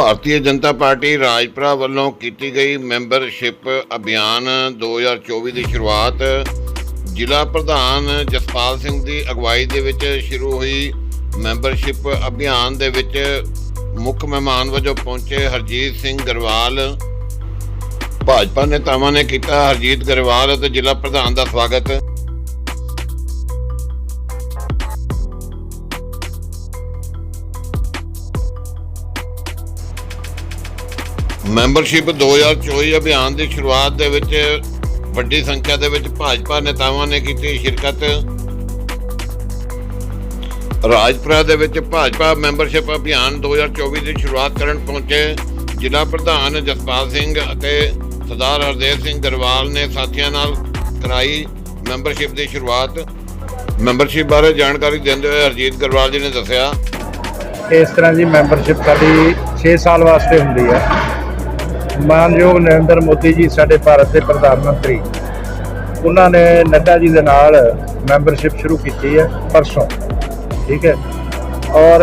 Bharatiya Janata party Rajpura ਵੱਲੋਂ ਕੀਤੀ ਗਈ ਮੈਂਬਰਸ਼ਿਪ ਅਭਿਆਨ 2024 ਦੀ ਸ਼ੁਰੂਆਤ। ਜ਼ਿਲ੍ਹਾ ਪ੍ਰਧਾਨ ਜਸਪਾਲ ਸਿੰਘ ਦੀ ਅਗਵਾਈ ਦੇ ਵਿੱਚ ਸ਼ੁਰੂ ਹੋਈ ਮੈਂਬਰਸ਼ਿਪ ਅਭਿਆਨ ਦੇ ਵਿੱਚ। ਮੁੱਖ ਮਹਿਮਾਨ ਵਜੋਂ ਪਹੁੰਚੇ ਹਰਜੀਤ ਸਿੰਘ ਗਰਵਾਲ। ਭਾਜਪਾ ਨੇਤਾਵਾਂ ਨੇ ਕੀਤਾ ਹਰਜੀਤ ਗਰਵਾਲ ਅਤੇ ਜ਼ਿਲ੍ਹਾ ਪ੍ਰਧਾਨ ਦਾ ਸਵਾਗਤ। ਮੈਂਬਰਸ਼ਿਪ 2024 ਅਭਿਆਨ ਦੀ ਸ਼ੁਰੂਆਤ ਦੇ ਵਿੱਚ ਵੱਡੀ ਸੰਖਿਆ ਦੇ ਵਿੱਚ ਭਾਜਪਾ ਨੇਤਾਵਾਂ ਨੇ ਕੀਤੀ ਸ਼ਿਰਕਤ। ਰਾਜਪੁਰਾ ਦੇ ਵਿੱਚ ਭਾਜਪਾ ਮੈਂਬਰਸ਼ਿਪ ਅਭਿਆਨ 2024 ਦੀ ਸ਼ੁਰੂਆਤ ਕਰਨ ਪਹੁੰਚੇ ਜ਼ਿਲ੍ਹਾ ਪ੍ਰਧਾਨ ਜਸਪਾਲ ਸਿੰਘ ਅਤੇ ਸਰਦਾਰ ਹਰਦੇਵ ਸਿੰਘ ਗਰਵਾਲ ਨੇ ਸਾਥੀਆਂ ਨਾਲ ਕਰਾਈ ਮੈਂਬਰਸ਼ਿਪ ਦੀ ਸ਼ੁਰੂਆਤ। ਮੈਂਬਰਸ਼ਿਪ ਬਾਰੇ ਜਾਣਕਾਰੀ ਦਿੰਦੇ ਹੋਏ ਹਰਜੀਤ ਗਰਵਾਲ ਜੀ ਨੇ ਦੱਸਿਆ। ਇਸ ਤਰ੍ਹਾਂ ਦੀ ਮੈਂਬਰਸ਼ਿਪ ਸਾਡੀ 6 ਸਾਲ ਵਾਸਤੇ ਹੁੰਦੀ ਹੈ। ਮਾਨਯੋਗ ਨਰਿੰਦਰ ਮੋਦੀ ਜੀ, ਸਾਡੇ ਭਾਰਤ ਦੇ ਪ੍ਰਧਾਨ ਮੰਤਰੀ। ਉਹਨਾਂ ਨੇ ਨੱਡਾ ਜੀ ਦੇ ਨਾਲ ਮੈਂਬਰਸ਼ਿਪ ਸ਼ੁਰੂ ਕੀਤੀ ਹੈ ਪਰਸੋਂ। ਠੀਕ ਹੈ? ਔਰ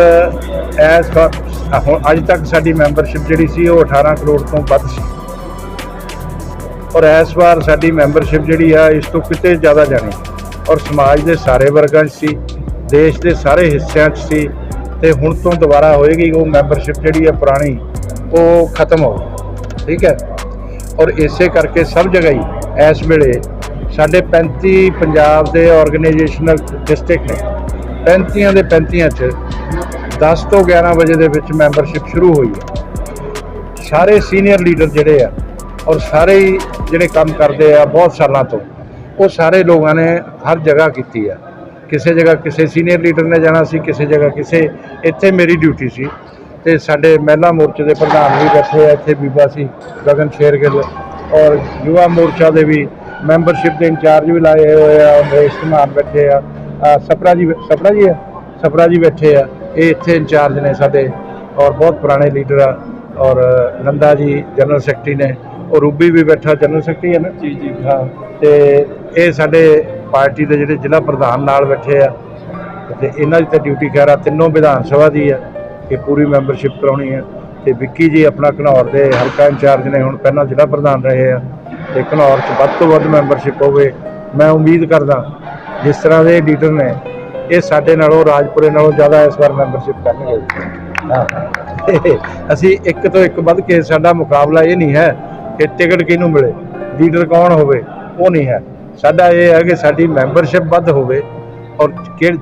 ਐਸ ਹੁਣ ਅੱਜ ਤੱਕ ਸਾਡੀ ਮੈਂਬਰਸ਼ਿਪ ਜਿਹੜੀ ਸੀ, ਉਹ 18 ਕਰੋੜ ਤੋਂ ਵੱਧ ਸੀ। ਔਰ ਇਸ ਵਾਰ ਸਾਡੀ ਮੈਂਬਰਸ਼ਿਪ ਜਿਹੜੀ ਆ, ਇਸ ਤੋਂ ਕਿਤੇ ਜ਼ਿਆਦਾ ਜਾਣੀ। ਔਰ ਸਮਾਜ ਦੇ ਸਾਰੇ ਵਰਗਾਂ 'ਚ ਸੀ, ਦੇਸ਼ ਦੇ ਸਾਰੇ ਹਿੱਸਿਆਂ 'ਚ ਸੀ। ਤੇ ਹੁਣ ਤੋਂ ਦੁਬਾਰਾ ਹੋਏਗੀ ਉਹ ਮੈਂਬਰਸ਼ਿਪ ਜਿਹੜੀ ਆ ਪੁਰਾਣੀ, ਉਹ ਖਤਮ ਹੋ ਗਈ ਠੀਕ ਹੈ? ਔਰ ਇਸੇ ਕਰਕੇ ਸਭ ਜਗ੍ਹਾ ਹੀ ਇਸ ਵੇਲੇ ਸਾਡੇ 35 ਪੰਜਾਬ ਦੇ ਆਰਗੇਨਾਈਜੇਸ਼ਨਲ ਡਿਸਟ੍ਰਿਕਟ ਨੇ। 35 ਦੇ 35 ਚ 10 ਤੋਂ 11 ਵਜੇ ਦੇ ਵਿੱਚ ਮੈਂਬਰਸ਼ਿਪ ਸ਼ੁਰੂ ਹੋਈ ਹੈ। ਸਾਰੇ ਸੀਨੀਅਰ ਲੀਡਰ ਜਿਹੜੇ ਆ ਔਰ ਸਾਰੇ ਹੀ ਜਿਹੜੇ ਕੰਮ ਕਰਦੇ ਆ ਬਹੁਤ ਸਾਲਾਂ ਤੋਂ, ਉਹ ਸਾਰੇ ਲੋਕਾਂ ਨੇ ਹਰ ਜਗ੍ਹਾ ਕੀਤੀ ਆ। ਕਿਸੇ ਜਗ੍ਹਾ ਕਿਸੇ ਸੀਨੀਅਰ ਲੀਡਰ ਨੇ ਜਾਣਾ ਸੀ, ਕਿਸੇ ਜਗ੍ਹਾ ਕਿਸੇ, ਇੱਥੇ ਮੇਰੀ ਡਿਊਟੀ ਸੀ। ਤੇ ਸਾਡੇ ਮਹਿਲਾ ਮੋਰਚੇ ਦੇ ਪ੍ਰਧਾਨ ਵੀ ਬੈਠੇ ਆ ਇੱਥੇ ਬੀਬਾ ਸੀ ਗਗਨ ਸ਼ੇਰਗਿੱਲ। ਔਰ ਯੁਵਾ ਮੋਰਚਾ ਦੇ ਵੀ ਮੈਂਬਰਸ਼ਿਪ ਦੇ ਇੰਚਾਰਜ ਵੀ ਲਾਏ ਹੋਏ ਆ ਮਹੇਸ਼ ਕੁਮਾਰ ਬੈਠੇ ਆ। ਸਪਰਾ ਜੀ ਸਪਰਾ ਜੀ ਆ ਸਪਰਾ ਜੀ ਬੈਠੇ ਆ। ਇਹ ਇੱਥੇ ਇੰਚਾਰਜ ਨੇ ਸਾਡੇ ਔਰ ਬਹੁਤ ਪੁਰਾਣੇ ਲੀਡਰ ਆ। ਔਰ ਨੰਦਾ ਜੀ ਜਨਰਲ ਸੈਕਟਰੀ ਨੇ। ਔਰ ਰੂਬੀ ਵੀ ਬੈਠਾ ਜਨਰਲ ਸੈਕਟਰੀ ਹੈ ਨਾ? ਜੀ ਜੀ। ਹਾਂ ਤੇ ਇਹ ਸਾਡੇ ਪਾਰਟੀ ਦੇ ਜਿਹੜੇ ਜ਼ਿਲ੍ਹਾ ਪ੍ਰਧਾਨ ਨਾਲ ਬੈਠੇ ਆ। ਤੇ ਇਹਨਾਂ ਦੀ ਤਾਂ ਡਿਊਟੀ ਖੈਰ ਤਿੰਨੋਂ ਵਿਧਾਨ ਸਭਾ ਦੀ ਆ। ਕਿ ਪੂਰੀ ਮੈਂਬਰਸ਼ਿਪ ਕਰਾਉਣੀ ਹੈ। ਤੇ ਵਿੱਕੀ ਜੀ ਆਪਣਾ ਘਨੌਰ ਦੇ ਹਲਕਾ ਇੰਚਾਰਜ ਨੇ ਹੁਣ ਪਹਿਲਾਂ ਜ਼ਿਲ੍ਹਾ ਪ੍ਰਧਾਨ ਰਹੇ ਆ। ਤੇ ਘਨੌਰ 'ਚ ਵੱਧ ਤੋਂ ਵੱਧ ਮੈਂਬਰਸ਼ਿਪ ਹੋਵੇ, ਮੈਂ ਉਮੀਦ ਕਰਦਾ ਜਿਸ ਤਰ੍ਹਾਂ ਦੇ ਲੀਡਰ ਨੇ, ਇਹ ਸਾਡੇ ਨਾਲੋਂ, ਰਾਜਪੁਰੇ ਨਾਲੋਂ ਜ਼ਿਆਦਾ ਇਸ ਵਾਰ ਮੈਂਬਰਸ਼ਿਪ ਕਰਨਗੇ। ਹਾਂ। ਅਸੀਂ ਇੱਕ ਤੋਂ ਇੱਕ ਵੱਧ ਕੇ ਸਾਡਾ ਮੁਕਾਬਲਾ ਇਹ ਨਹੀਂ ਹੈ ਕਿ ਟਿਕਟ ਕਿਹਨੂੰ ਮਿਲੇ, ਲੀਡਰ ਕੌਣ ਹੋਵੇ, ਉਹ ਨਹੀਂ ਹੈ। ਸਾਡਾ ਇਹ ਹੈ ਕਿ ਸਾਡੀ ਮੈਂਬਰਸ਼ਿਪ ਵੱਧ ਹੋਵੇ ਔਰ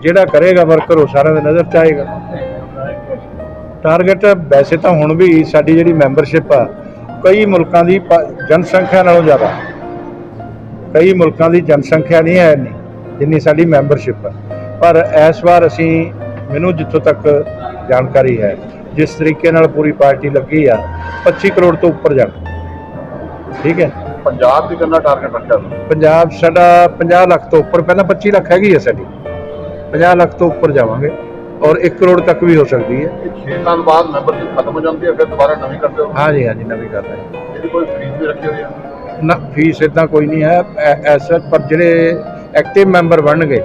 ਜਿਹੜਾ ਕਰੇਗਾ ਵਰਕਰ ਉਹ ਸਾਰਿਆਂ ਦੇ ਨਜ਼ਰ ਚ ਆਏਗਾ। ਟਾਰਗੇਟ ਵੈਸੇ ਤਾਂ ਹੁਣ ਵੀ ਸਾਡੀ ਜਿਹੜੀ ਮੈਂਬਰਸ਼ਿਪ ਆ ਕਈ ਮੁਲਕਾਂ ਦੀ ਜਨਸੰਖਿਆ ਨਾਲੋਂ ਜ਼ਿਆਦਾ। ਕਈ ਮੁਲਕਾਂ ਦੀ ਜਨਸੰਖਿਆ ਨਹੀਂ ਹੈ ਇੰਨੀ ਜਿੰਨੀ ਸਾਡੀ ਮੈਂਬਰਸ਼ਿਪ ਆ। ਪਰ ਇਸ ਵਾਰ ਅਸੀਂ ਮੈਨੂੰ ਜਿੱਥੋਂ ਤੱਕ ਜਾਣਕਾਰੀ ਹੈ ਜਿਸ ਤਰੀਕੇ ਨਾਲ ਪੂਰੀ ਪਾਰਟੀ ਲੱਗੀ ਆ 25 ਕਰੋੜ ਤੋਂ ਉੱਪਰ ਜਾਣਾ। ਠੀਕ ਹੈ? ਪੰਜਾਬ ਦੀ ਕਿੰਨਾ ਟਾਰਗੇਟ ਰੱਖਿਆ ਪੰਜਾਬ ਸਾਡਾ 50 ਲੱਖ ਤੋਂ ਉੱਪਰ ਪਹਿਲਾਂ 25 ਲੱਖ ਹੈਗੀ ਹੈ ਸਾਡੀ। 50 ਲੱਖ ਤੋਂ ਉੱਪਰ ਜਾਵਾਂਗੇ। ਔਰ 1 ਕਰੋੜ ਤੱਕ ਵੀ ਹੋ ਸਕਦੀ ਹੈ। 6 ਸਾਲ ਬਾਅਦ ਮੈਂਬਰਸ਼ਿਪ ਖਤਮ ਹੋ ਜਾਂਦੀ ਹੈ ਫਿਰ ਦੁਬਾਰਾ ਨਵੀਂ ਕਰਦੇ ਹੋ? ਹਾਂਜੀ ਹਾਂਜੀ ਨਵੀਂ ਕਰ ਰਹੇ ਹਾਂ। ਇਹਦੀ ਕੋਈ ਫੀਸ ਵੀ ਰੱਖੀ ਹੋਈ ਹੈ? ਨਾ ਫੀਸ ਇਦਾਂ ਕੋਈ ਨਹੀਂ ਹੈ। ਐਸਾ ਪਰ ਜਿਹੜੇ ਐਕਟਿਵ ਮੈਂਬਰ ਬਣਨਗੇ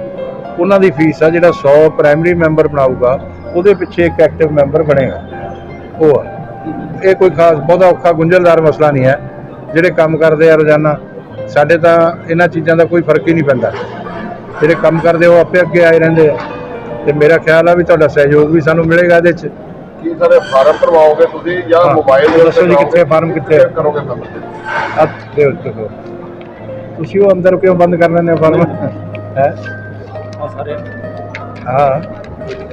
ਉਹਨਾਂ ਦੀ ਫੀਸ ਆ ਜਿਹੜਾ 100 ਪ੍ਰਾਇਮਰੀ ਮੈਂਬਰ ਬਣਾਊਗਾ ਉਹਦੇ ਪਿੱਛੇ ਇੱਕ ਐਕਟਿਵ ਮੈਂਬਰ ਬਣੇਗਾ। ਉਹ ਆ। ਇਹ ਕੋਈ ਖਾਸ ਬਹੁਤਾ ਔਖਾ ਗੁੰਝਲਦਾਰ ਮਸਲਾ ਨਹੀਂ ਹੈ। ਜਿਹੜੇ ਕੰਮ ਕਰਦੇ ਆ ਰੋਜ਼ਾਨਾ ਸਾਡੇ ਤਾਂ ਇਹਨਾਂ ਚੀਜ਼ਾਂ ਦਾ ਕੋਈ ਫ਼ਰਕ ਹੀ ਨਹੀਂ ਪੈਂਦਾ। ਜਿਹੜੇ ਕੰਮ ਕਰਦੇ ਉਹ ਆਪੇ ਅੱਗੇ ਆਏ ਰਹਿੰਦੇ ਆ। ਤੇ ਮੇਰਾ ਖਿਆਲ ਆ ਵੀ ਤੁਹਾਡਾ ਸਹਿਯੋਗ ਵੀ ਸਾਨੂੰ ਮਿਲੇਗਾ ਇਹਦੇ 'ਚ। ਕੀ ਸਾਰੇ ਫਾਰਮ ਭਰਵਾਓਗੇ ਤੁਸੀਂ ਜਾਂ। ਮੋਬਾਈਲ ਦੇ ਦੱਸੋ ਜੀ ਉੱਤੇ ਕਿੱਥੇ ਫਾਰਮ ਕਿੱਥੇ? ਕਰੋਗੇ ਮੈਂਬਰਸ਼ਿਪ ਆ ਦਿਓ ਦੇਖੋ ਤੁਸੀਂ ਉਹ ਅੰਦਰ ਕਿਉਂ ਬੰਦ ਕਰ ਲੈਂਦੇ ਹੋ ਫਾਰਮ? ਹੈ? ਹਾਂ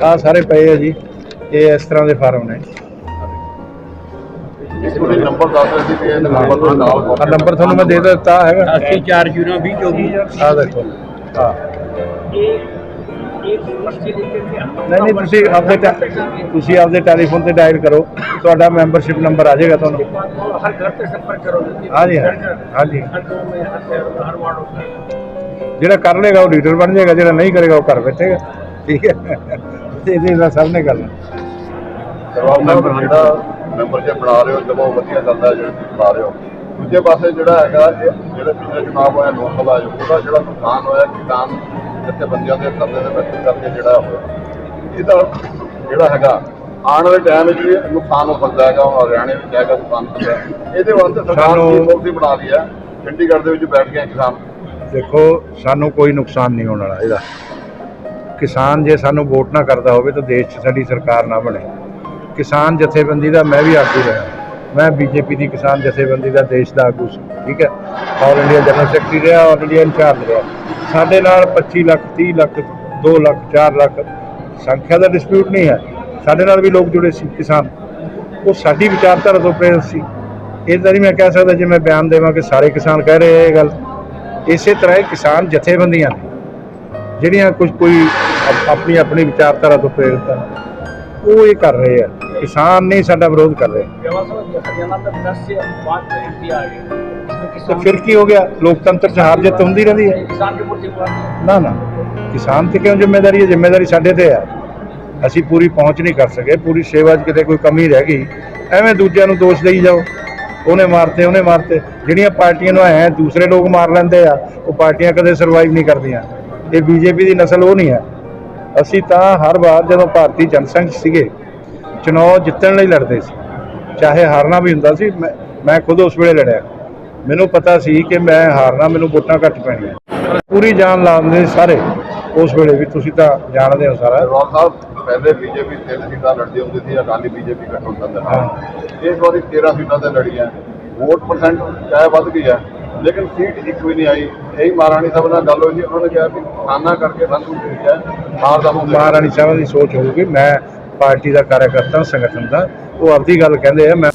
ਆ ਸਾਰੇ ਪਏ ਆ ਜੀ। ਇਹ ਇਸ ਤਰ੍ਹਾਂ ਦੇ ਫਾਰਮ ਨੇ। ਨੰਬਰ ਦੱਸ ਰਹੇ ਸੀ ਕਿ ਇਹ ਨੰਬਰ ਦੇ ਨਾਲ ਨੰਬਰ ਤੁਹਾਨੂੰ ਮੈਂ ਦੇ ਦਿੱਤਾ ਹੈਗਾ। 8402024 ਆ ਦੇਖੋ ਹਾਂ ਨਹੀਂ ਨਹੀਂ ਤੁਸੀਂ ਆਪਦੇ ਟੈ- ਤੁਸੀਂ ਆਪਦੇ ਟੈਲੀਫੋਨ ਤੇ ਡਾਇਲ ਕਰੋ ਤੁਹਾਡਾ ਮੈਂਬਰਸ਼ਿਪ ਨੰਬਰ ਆ ਜਾਏਗਾ ਤੁਹਾਨੂੰ हर घर से संपर्क करो ਹਾਂਜੀ ਹਾਂਜੀ ਹਾਂਜੀ हर गाँव में हर शहर में हर वार्ड में ਜਿਹੜਾ ਕਰ ਲੇਗਾ ਉਹ ਲੀਡਰ ਬਣ ਜਾਏਗਾ ਜਿਹੜਾ ਨਹੀਂ ਕਰੇਗਾ ਉਹ ਘਰ ਬੈਠੇਗਾ ਠੀਕ ਹੈ ਤੇ ਇਹਦੇ ਨਾਲ ਸਭ ਨੇ ਕਰਨਾ ਕਰਵਾਓ ਮੈਂਬਰ ਜਿਹੜਾ ਮੈਂਬਰਸ਼ਿਪ ਬਣਾ ਰਹੇ ਹੋ ਚਲੋ ਵਧੀਆ ਚੱਲਦਾ ਹੈ ਜਿਹੜਾ ਤੁਸੀਂ ਬਣਾ ਰਹੇ ਹੋ ਦੂਜੇ ਪਾਸੇ ਜਿਹੜਾ ਹੈਗਾ ਇਹ ਜਿਹੜੇ ਪਿਛਲੇ ਚੁਣਾਵ ਹੋਇਆ ਲੋਕ ਸਭਾ ਚ ਉਹਦਾ ਜਿਹੜਾ ਨੁਕਸਾਨ ਹੋਇਆ ਕਿਸਾਨ ਜਥੇਬੰਦੀਆਂ ਦੇ ਧਰਨੇ ਦੇ ਵਿੱਚ ਕਰਕੇ ਜਿਹੜਾ ਹੋਇਆ ਇਹਦਾ ਜਿਹੜਾ ਹੈਗਾ ਆਉਣ ਵਾਲੇ ਟਾਈਮ ਵਿੱਚ ਵੀ ਨੁਕਸਾਨ ਹੋ ਸਕਦਾ ਹੈਗਾ ਹਰਿਆਣੇ ਵਿੱਚ ਹੈਗਾ ਨੁਕਸਾਨ ਹੋ ਸਕਦਾ। ਇਹਦੇ ਵਾਸਤੇ ਸਰਕਾਰ ਕੀ ਪਾਲਿਸੀ ਬਣਾ ਹੈ? ਚੰਡੀਗੜ੍ਹ ਦੇ ਵਿੱਚ ਬੈਠ ਕੇ ਕਿਸਾਨ। ਦੇਖੋ ਸਾਨੂੰ ਕੋਈ ਨੁਕਸਾਨ ਨਹੀਂ ਹੋਣ ਵਾਲਾ ਇਹਦਾ। ਕਿਸਾਨ ਜੇ ਸਾਨੂੰ ਵੋਟ ਨਾ ਕਰਦਾ ਹੋਵੇ ਤਾਂ ਦੇਸ਼ 'ਚ ਸਾਡੀ ਸਰਕਾਰ ਨਾ ਬਣੇ। ਕਿਸਾਨ ਜਥੇਬੰਦੀ ਦਾ ਮੈਂ ਵੀ ਆਗੂ ਰਿਹਾ। ਮੈਂ ਬੀਜੇਪੀ ਦੀ ਕਿਸਾਨ ਜਥੇਬੰਦੀ ਦਾ ਦੇਸ਼ ਦਾ ਆਗੂ ਸੀ, ਠੀਕ ਹੈ? ਆਲ ਇੰਡੀਆ ਜਨਰਲ ਸੈਕਟਰੀ ਰਿਹਾ ਆਲ ਇੰਡੀਆ ਇੰਚਾਰਜ ਰਿਹਾ। ਸਾਡੇ ਨਾਲ 25 ਲੱਖ 30 ਲੱਖ 2 ਲੱਖ 4 ਲੱਖ ਸੰਖਿਆ ਦਾ ਡਿਸਪਿਊਟ ਨਹੀਂ ਹੈ। ਸਾਡੇ ਨਾਲ ਵੀ ਲੋਕ ਜੁੜੇ ਸੀ ਕਿਸਾਨ। ਉਹ ਸਾਡੀ ਵਿਚਾਰਧਾਰਾ ਤੋਂ ਪ੍ਰੇਰਿਤ ਸੀ। ਇਹ ਤਾਂ ਨਹੀਂ ਮੈਂ ਕਹਿ ਸਕਦਾ ਜੇ ਮੈਂ ਬਿਆਨ ਦੇਵਾਂ ਕਿ ਸਾਰੇ ਕਿਸਾਨ ਕਹਿ ਰਹੇ ਆ ਇਹ ਗੱਲ। ਇਸੇ ਤਰ੍ਹਾਂ ਇਹ ਕਿਸਾਨ ਜਥੇਬੰਦੀਆਂ ਜਿਹੜੀਆਂ ਕੁਝ ਕੋਈ ਆਪਣੀ ਆਪਣੀ ਵਿਚਾਰਧਾਰਾ ਤੋਂ ਪ੍ਰੇਰਿਤ ਹਨ, ਉਹ ਇਹ ਕਰ ਰਹੇ ਆ। ਕਿਸਾਨ ਨਹੀਂ ਸਾਡਾ ਵਿਰੋਧ ਕਰ ਰਹੇ व्यवस्था हरियाणा में दस से पाँच मिनट दिया है इसमें ਤੇ किसान ਫਿਰ ਕੀ ਹੋ ਗਿਆ ਲੋਕਤੰਤਰ 'ਚ ਹਾਰ ਜਿੱਤ ਹੁੰਦੀ ਰਹਿੰਦੀ ਹੈ किसान की पूर्ति हुआ ਨਾ ਨਾ ਕਿਸਾਨ ਤੇ ਕਿਉਂ ਜ਼ਿੰਮੇਵਾਰੀ ਹੈ ਜ਼ਿੰਮੇਵਾਰੀ ਸਾਡੇ ਤੇ ਹੈ ਅਸੀਂ ਪੂਰੀ ਪਹੁੰਚ ਨਹੀਂ ਕਰ ਸਕੇ ਪੂਰੀ ਸੇਵਾ 'ਚ ਕਿਤੇ ਕੋਈ ਕਮੀ ਰਹਿ ਗਈ ਐਵੇਂ ਦੂਜਿਆਂ ਨੂੰ ਦੋਸ਼ ਦੇਈ ਜਾਓ ਉਹਨੇ ਮਾਰਤੇ ਉਹਨੇ ਮਾਰਤੇ ਜਿਹੜੀਆਂ ਪਾਰਟੀਆਂ ਨੂੰ ਐ ਦੂਸਰੇ ਲੋਕ ਮਾਰ ਲੈਂਦੇ ਆ ਉਹ ਪਾਰਟੀਆਂ ਕਦੇ ਸਰਵਾਈਵ ਨਹੀਂ ਕਰਦੀਆਂ ਇਹ ਬੀਜੇਪੀ ਦੀ ਨਸਲ ਉਹ ਨਹੀਂ ਹੈ ਅਸੀਂ ਤਾਂ ਹਰ ਵਾਰ ਜਦੋਂ ਭਾਰਤੀ ਜਨਸੰਘ ਸੀਗੇ ਚੁਣਾਵ ਜਿੱਤਣ ਲਈ ਲੜਦੇ ਸੀ। ਚਾਹੇ ਹਾਰਨਾ ਵੀ ਹੁੰਦਾ ਸੀ ਮੈਂ ਖੁਦ ਉਸ ਵੇਲੇ ਲੜਿਆ। ਮੈਨੂੰ ਪਤਾ ਸੀ ਕਿ ਮੈਂ ਹਾਰਨਾ ਮੈਨੂੰ ਵੋਟਾਂ ਘੱਟ ਪੈਣੀਆਂ। ਪੂਰੀ ਜਾਨ ਲਾਉਂਦੇ ਸਾਰੇ ਉਸ ਵੇਲੇ ਵੀ ਤੁਸੀਂ ਤਾਂ ਜਾਣਦੇ ਹੋ ਸਾਰਾ। ਅਰਵਾਲ ਸਾਹਿਬ ਪਹਿਲੇ ਬੀਜੇਪੀ ਤਿੰਨ ਸੀਟਾਂ ਲੜਦੀ ਹੁੰਦੀ ਸੀ ਅਕਾਲੀ ਬੀਜੇਪੀ ਗਠਬੰਧਨ ਦੇ ਨਾਲ ਇਸ ਵਾਰੀ 13 ਸੀਟਾਂ ਤੇ ਲੜੀਆਂ। ਵੋਟ ਪਰਸੈਂਟ ਚਾਹੇ ਵੱਧ ਗਈ ਹੈ ਲੇਕਿਨ ਸੀਟ ਇੱਕ ਵੀ ਨਹੀਂ ਆਈ। ਇਹੀ ਮਹਾਰਾਣੀ ਸਾਹਿਬ ਨਾਲ ਗੱਲ ਹੋਈ ਸੀ ਉਹਨਾਂ ਨੇ ਕਿਹਾ ਕਿ ਖਾਨਾ ਕਰਕੇ ਸਾਨੂੰ ਜਿਹੜੀ ਹੈ ਦਾ। ਮਹਾਰਾਣੀ ਸਾਹਿਬ ਦੀ ਸੋਚ ਹੋਊਗੀ। ਮੈਂ ਪਾਰਟੀ ਦਾ ਕਾਰਜਕਰਤਾ ਸੰਗਠਨ ਦਾ ਉਹ ਆਪਦੀ ਗੱਲ ਕਹਿੰਦੇ ਆ ਮੈਂ